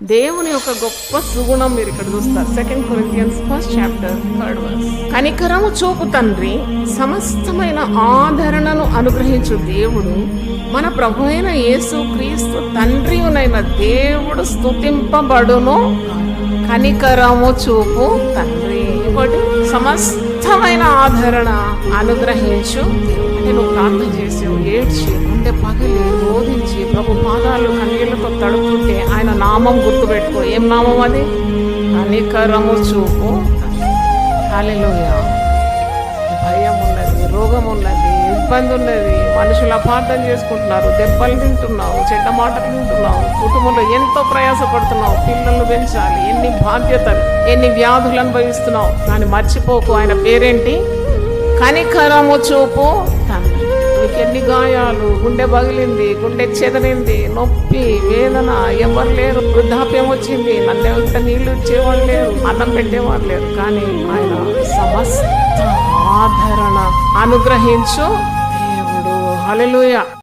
దేవుని యొక్క గొప్ప సుగుణం మీరు ఇక్కడ చూస్తారు. Second Corinthians first chapter third verse కనికరము చూపు తండ్రి సమస్తమైన ఆదరణను అనుగ్రహించు దేవుడు మన ప్రభు అయిన యేసు క్రీస్తు తండ్రి అయిన దేవుడు స్థుతింపబడును కనికరము చూపు తండ్రి. ఇంకోటి సమస్తమైన ఆదరణ అనుగ్రహించు నేను ప్రార్థన చేసి ఏడ్చి ఉండే పగిలి రోధించి ప్రభు పాదాలు కన్నీళ్ళతో తడుపుతూ నామం గుర్తుపెట్టుకో. ఏం నామం అది? కనికరము చూపు హల్లెలూయా. భయం ఉన్నది రోగం ఉన్నది ఇబ్బంది ఉన్నది మనుషులు అపార్థం చేసుకుంటున్నారు దెబ్బలు తింటున్నావు చెడ్డ మాటలు తింటున్నావు కుటుంబంలో ఎంతో ప్రయాసపడుతున్నావు పిల్లలు పెంచాలి ఎన్ని బాధ్యతలు ఎన్ని వ్యాధులు అనుభవిస్తున్నావు దాన్ని మర్చిపోకు. ఆయన పేరేంటి? కనికరము చూపు గాయాలు గుండె పగిలింది గుండె చెదరింది నొప్పి వేదన ఎవరు లేరు. వృద్ధాప్యం వచ్చింది నన్ను ఎంత నీళ్ళు ఇచ్చేవాళ్ళు లేరు అన్నం పెట్టేవాళ్ళు లేరు. కానీ ఆయన సమస్త ఆదరణ అనుగ్రహించు దేవుడు. హల్లెలూయా.